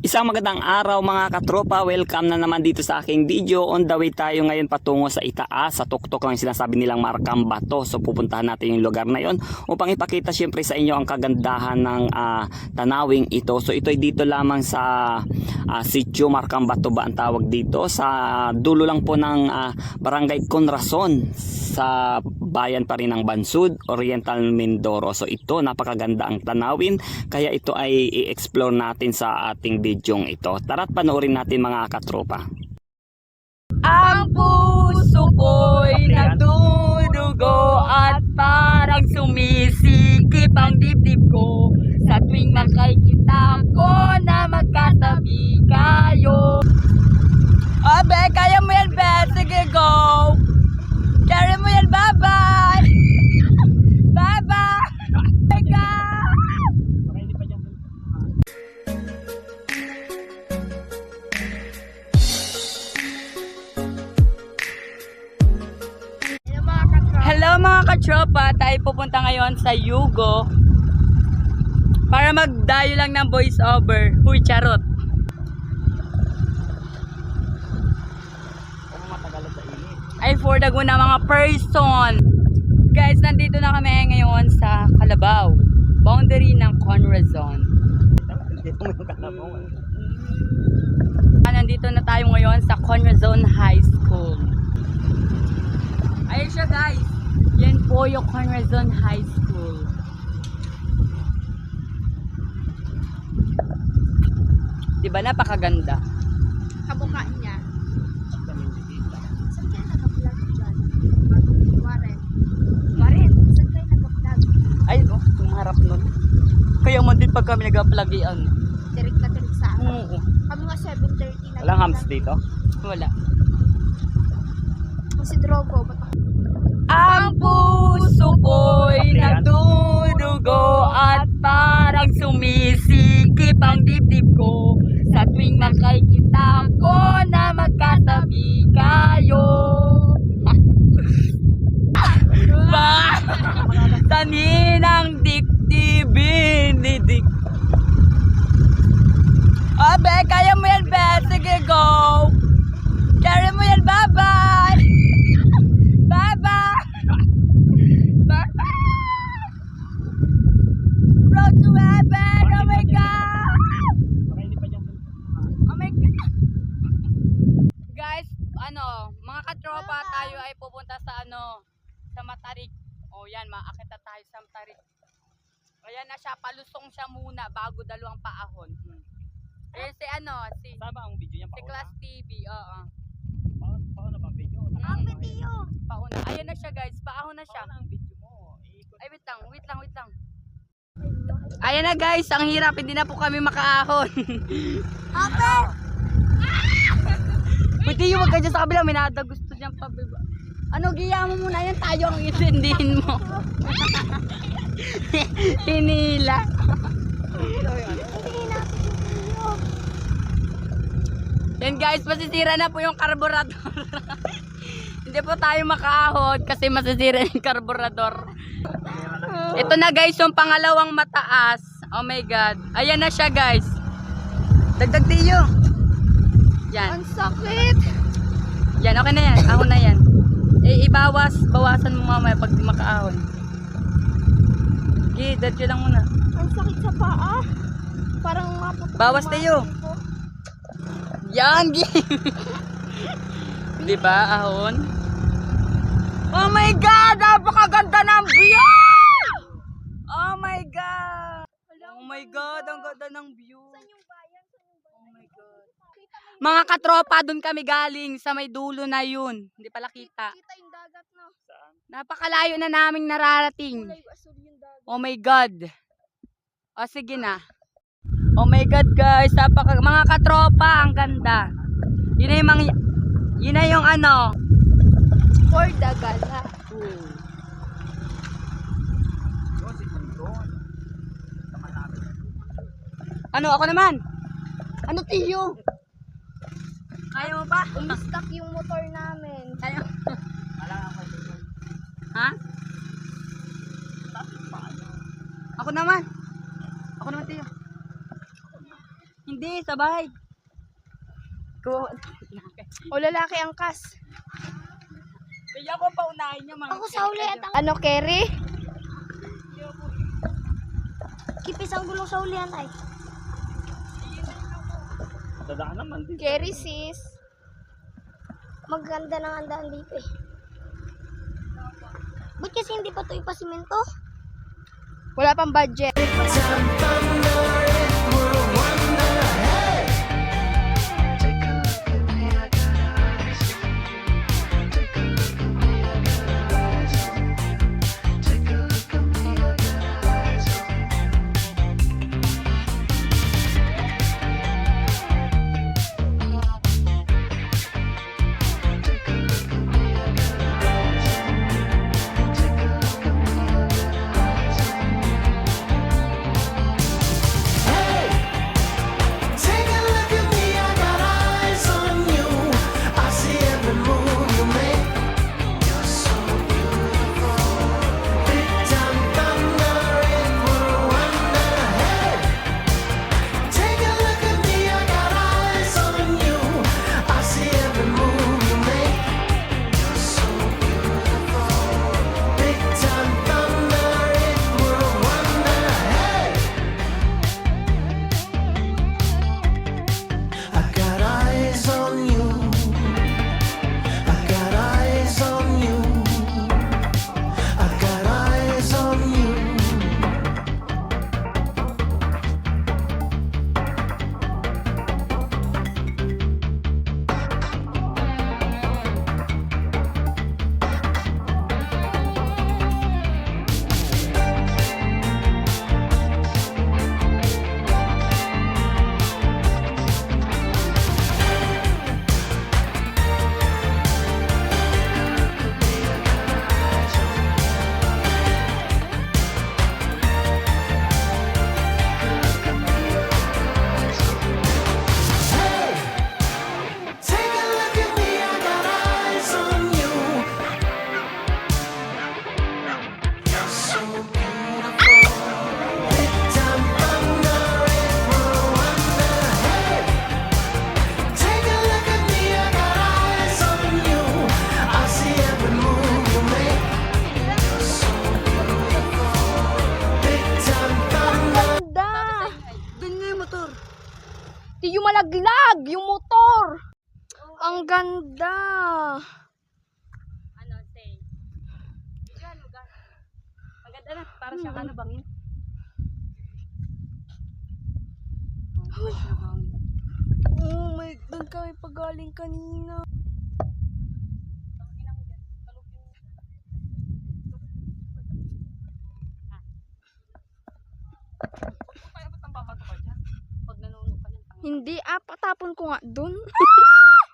Isang magandang araw mga katropa, welcome na naman dito sa aking video. On the way tayo ngayon patungo sa itaas, sa tuktok yung sinasabi nilang Markang Bato. So pupuntahan natin yung lugar na yon upang ipakita syempre sa inyo ang kagandahan ng ah, tanawing ito. So ito ay dito lamang sa ah, sitio Markang Bato ba ang tawag dito. Sa dulo lang po ng ah, Barangay Conrason sa bayan pa rin ng Bansud, Oriental Mindoro. So ito napakaganda ang tanawin kaya ito ay i-explore natin sa ating bidyong ito. Tara't panoorin natin mga katropa. Ang puso ko'y nagdudugo at parang sumisikip ang dibdib ko sa tuwing makikita ko na magkatabi kayo. Mga katropa, tayo pupunta ngayon sa Yugo para magdayo lang ng voice over. Huy, charot. Ay, for the good na mga person. Guys, nandito na kami ngayon sa Kalabaw. Boundary ng Conrazon. Ah, Nandito na tayo ngayon sa Conrazon High School. Ayun siya guys. Yan po yung Conrazon High School. Diba napakaganda? kamukha niya. Saan kayo nag-vlog dyan? Warren. Warren, saan kayo nag-vlog? Ay no, tumarap nun. Kaya man din pag kami nag-plagian. Tirik na tirik sa akin. Oo, Kami nga 7.30 na. Walang hams dito? wala. Kung si Drogo, ba't ako? Ang puso ko'y nagdudugo at parang sumisikip ang dibdib ko sa tuwing makikita ko na magkatabi kayo. ba? Taninang dibdibin ni dik. Abe, kaya mo yan, Be. Sige, go. Carry mo yan, bye-bye. Bye-bye. Bye-bye. Road to heaven. Oh my God. Oh my God. Guys, ano, mga katropa tayo ay pupunta sa ano, sa Matarik. O yan, maakit na tayo sa Matarik. Ayan na siya, palusong siya muna bago dalawang paahon. Hmm. Eh, si ano, si, Saba ang video niya si Class TV, oo. Paano ba ang video? Ang video. Pauna. Ayan na siya guys, paahon na siya. ang video mo? Ay, wait lang, wait lang, wait lang. Ayan na guys, ang hirap, hindi na po kami makaahon. Ate! Pwede yung wag ka dyan sa kabila, may nada gusto niyang pabiba. Ano, giya mo muna yan, tayo ang itindihin mo. Hinila. Yan guys, masisira na po yung karburador. Hindi po tayo makaahon kasi masisira yung karburador. Ito na guys, yung pangalawang mataas. Oh my God. Ayan na siya guys. Dagdag tiyo. Yan. Ang sakit. Yan, okay na yan. Ahon na yan. Eh, ibawas, bawasan mo mamaya pag di makaahon. Okay, diretso lang muna. Ang sakit sa paa. Parang maputok. Bawas tayo. Yan, gi. di ba, ahon? Oh my God! Napakaganda ng view! Oh my God! Oh my God, ang ganda ng view. Saan yung bayan? Saan yung bayan? Oh my God. Kita mo yung- Mga katropa, doon kami galing sa may dulo na yun. Hindi pala kita. Kita yung dagat no. Napakalayo na naming nararating. Kulay asul yung dagat. Oh my God. O sige na. Oh my God guys, napaka mga katropa, ang ganda. Yun na yung mga, yun na yung ano. For the gala. Ano ako naman? Ano tiyo? Kaya mo ba? Umistak yung motor namin. Kaya. ha? Ako naman. Ako naman tiyo. Hindi, sabay. Ko. O lalaki ang kas. Kaya ko paunahin niya mga. Ako sa uli at ang... Ano, Kerry? Kipis ang gulong sa ulian ay. Dadaan naman din. Kerry sis. Maganda ng andaan dito eh. Ba't kasi hindi pa ito ipasimento? Wala pang budget. Ang ganda. Ano, say. Gano. Maganda na. Para siyang ano bangin. Oh my, doon kami pagaling kanina. Niyan, Hindi, ah, patapon ko nga doon.